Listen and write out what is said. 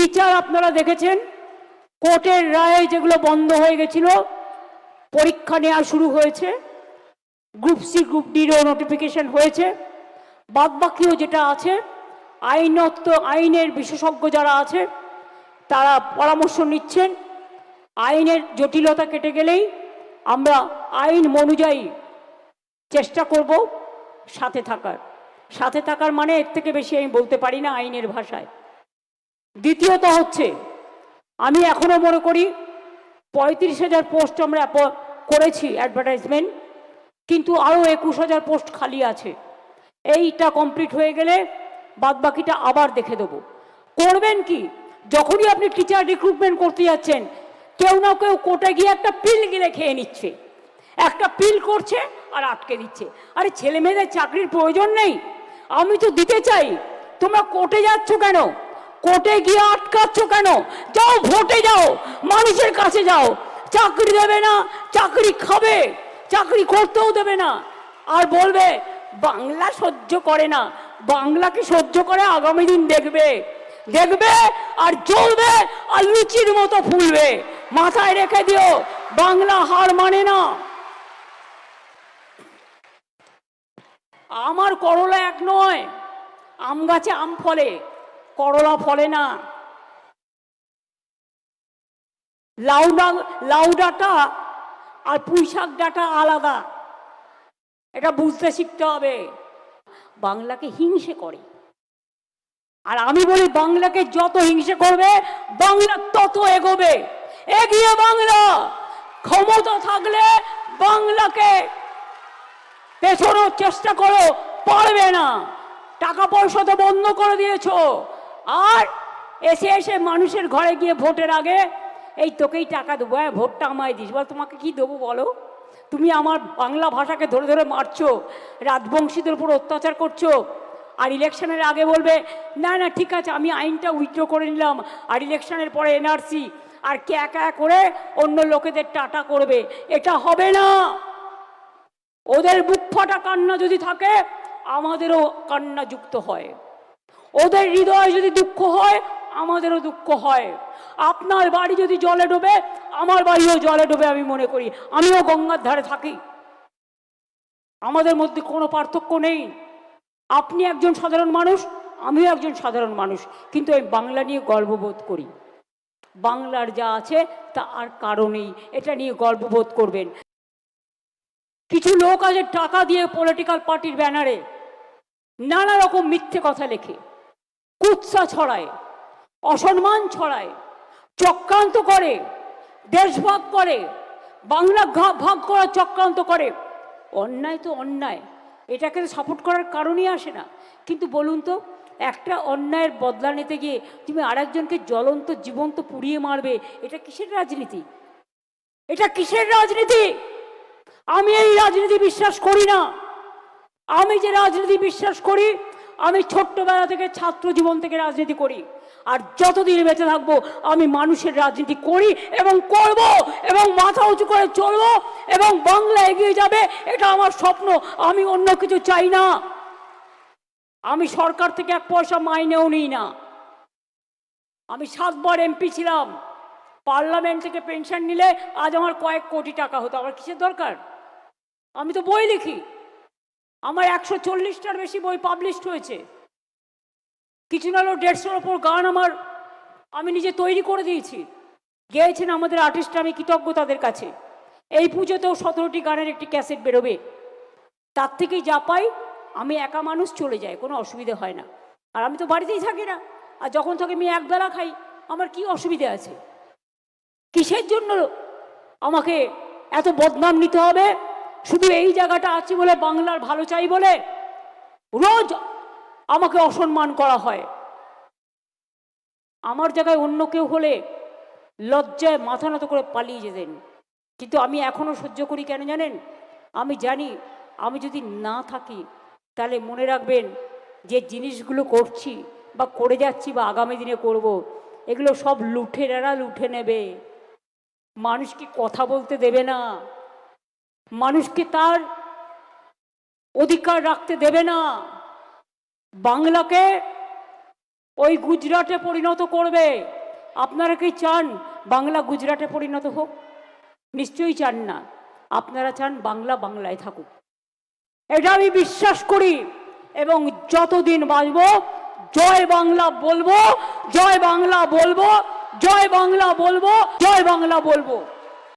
Teacher আপনারা দেখেছেন? কোর্টের রায়ে যেগুলো বন্ধ হয়ে গেছিল, পরীক্ষা নেওয়া শুরু হয়েছে গ্রুপ সি গ্রুপ ডিরও নোটিফিকেশন হয়েছে। বাদবাকিও যেটা আছে, আইনত, আইনের বিশেষজ্ঞ যারা আছে, তারা পরামর্শ নিচ্ছেন। আইনের জটিলতা কেটে গেলেই আমরা আইন অনুযায়ী চেষ্টা করব সাথে থাকার। সাথে থাকার মানে এর থেকে বেশি আমি বলতে পারি না আইনের ভাষায়। দ্বিতীয়ত হচ্ছে, আমি এখনও মনে করি পঁয়ত্রিশ হাজার পোস্ট আমরা করেছি অ্যাডভার্টাইজমেন্ট কিন্তু আরও একুশ হাজার পোস্ট খালি আছে। এইটা কমপ্লিট হয়ে গেলে বাদবাকিটা আবার দেখে দেবো। করবেন কি? যখনই আপনি টিচার রিক্রুটমেন্ট করতে যাচ্ছেন, কেউ না কেউ কোর্টে গিয়ে একটা পিল গিলে খেয়ে নিচ্ছে। একটা পিল করছে আর আটকে দিচ্ছে। আরে ছেলে মেয়েদের চাকরির প্রয়োজন নেই। আমি তো দিতে চাই। তোমরা কোর্টে যাচ্ছ কেন? কোর্টে গিয়ে আটকাচ্ছ কেন? যাও, ভোটে যাও, মানুষের কাছে যাও। চাকরি দেবে না, চাকরি খাবে, চাকরি করতেও দেবে না। আর বলবে, বাংলা সহ্য করে না। বাংলাকে সহ্য করে আগামী দিন দেখবে। দেখবে আর জ্বলবে আর লুচির মতো ফুলবে। মাথায় রেখে দিও, বাংলা হার মানে না। আমার করলা এক নয়, আম গাছে আম ফলে। করলা ফলে না। লাউ ডা- লাউ ডাটা আর পুঁই শাক ডাটা আলাদা। এটা বুঝতে শিখতে হবে। বাংলাকে হিংসে করে। আর আমি বলি, বাংলাকে যত হিংসে করবে, বাংলা তত এগোবে। এগিয়ে বাংলা! ক্ষমতা থাকলে বাংলাকে পেছনোর চেষ্টা করো, পারবে না। টাকা পয়সা তো বন্ধ করে দিয়েছ। আর এসে এসে মানুষের ঘরে গিয়ে ভোটের আগে, এই তোকেই টাকা দেবো হ্যাঁ ভোটটা আমায় দিস। বল, তোমাকে কি দেবো বলো? তুমি আমার বাংলা ভাষাকে ধরে ধরে মারছো, রাজবংশীদের উপর অত্যাচার করছ, আর ইলেকশনের আগে বলবে, না না, ঠিক আছে, আমি আইনটা উইথড্র করে নিলাম, আর ইলেকশনের পরে এনআরসি আর ক্যা ক্যা করে অন্য লোকেদের টাটা করবে এটা হবে না। ওদের বুক ফাটা কান্না যদি থাকে, আমাদেরও কান্না যুক্ত হয়। ওদের হৃদয় যদি দুঃখ হয়, আমাদেরও দুঃখ হয়। আপনার বাড়ি যদি জলে ডোবে, আমার বাড়িও জলে ডোবে আমি মনে করি। আমিও গঙ্গার ধারে থাকি। আমাদের মধ্যে কোনো পার্থক্য নেই। আপনি একজন সাধারণ মানুষ, আমিও একজন সাধারণ মানুষ। কিন্তু আমি বাংলা নিয়ে গর্ববোধ করি। বাংলার যা আছে, তা আর কারণেই এটা নিয়ে গর্ববোধ করবেন। কিছু লোক আছে টাকা দিয়ে পলিটিক্যাল পার্টির ব্যানারে। নানা রকম মিথ্যে কথা লেখে। কুৎসা ছড়ায়, অসম্মান ছড়ায়, চক্রান্ত করে দেশভাগ করে, বাংলা ভাগ করার চক্রান্ত করে। অন্যায় তো অন্যায়, এটাকে সাপোর্ট করার কারণই আসে না। কিন্তু বলুন তো, একটা অন্যায়ের বদলা নিতে গিয়ে তুমি আরেকজনকে জ্বলন্ত, জীবন্ত পুড়িয়ে মারবে, এটা কিসের রাজনীতি? এটা কিসের রাজনীতি? আমি এই রাজনীতি বিশ্বাস করি না। আমি যে রাজনীতি বিশ্বাস করি আমি ছোট্টবেলা থেকে ছাত্র জীবন থেকে রাজনীতি করি। আর যতদিন বেঁচে থাকব, আমি মানুষের রাজনীতি করি এবং করব এবং মাথা উঁচু করে চলবো এবং বাংলা এগিয়ে যাবে, এটা আমার স্বপ্ন। আমি অন্য কিছু চাই না। আমি সরকার থেকে এক পয়সা মাইনেও নিই না। আমি সাতবার এমপি ছিলাম। পার্লামেন্ট থেকে পেনশন নিলে আজ আমার কয়েক কোটি টাকা হতো। আমার কিসের দরকার? আমি তো বই লিখি। আমার একশো চল্লিশটার বেশি বই পাবলিশড হয়েছে। কিছু না হলেও দেড়শোর ওপর গান আমার, আমি নিজে তৈরি করে দিয়েছি। গেয়েছেন আমাদের আর্টিস্ট আমি কৃতজ্ঞ তাদের কাছে। এই পুজোতেও সতেরোটি গানের একটি ক্যাসেট বেরোবে। তার থেকেই যা পাই, আমি একা মানুষ চলে যাই, কোনো অসুবিধে হয় না। আর আমি তো বাড়িতেই থাকি না। আর যখন থেকে আমি একবেলা খাই, আমার কি অসুবিধে আছে? কিসের জন্য আমাকে এত বদনাম নিতে হবে? শুধু এই জায়গাটা আছি বলে বাংলার ভালো চাই বলে রোজ আমাকে অসম্মান করা হয়। আমার জায়গায় অন্য কেউ হলে লজ্জায় মাথা নত করে পালিয়ে যেতেন। কিন্তু আমি এখনও সহ্য করি কেন জানেন? আমি জানি আমি যদি না থাকি, তাহলে মনে রাখবেন যে জিনিসগুলো করছি বা করে যাচ্ছি বা আগামী দিনে করব। এগুলো সব লুঠেরারা লুঠে নেবে। মানুষকে কথা বলতে দেবে না? মানুষকে তার অধিকার রাখতে দেবে না। বাংলাকে ওই গুজরাটে পরিণত করবে। আপনারা কি চান বাংলা গুজরাটে পরিণত হোক? নিশ্চয়ই চান না। আপনারা চান বাংলা বাংলায় থাকুক। এটা আমি বিশ্বাস করি এবং যতদিন বাঁচব, জয় বাংলা বলব, জয় বাংলা বলব, জয় বাংলা বলব, জয় বাংলা বলব।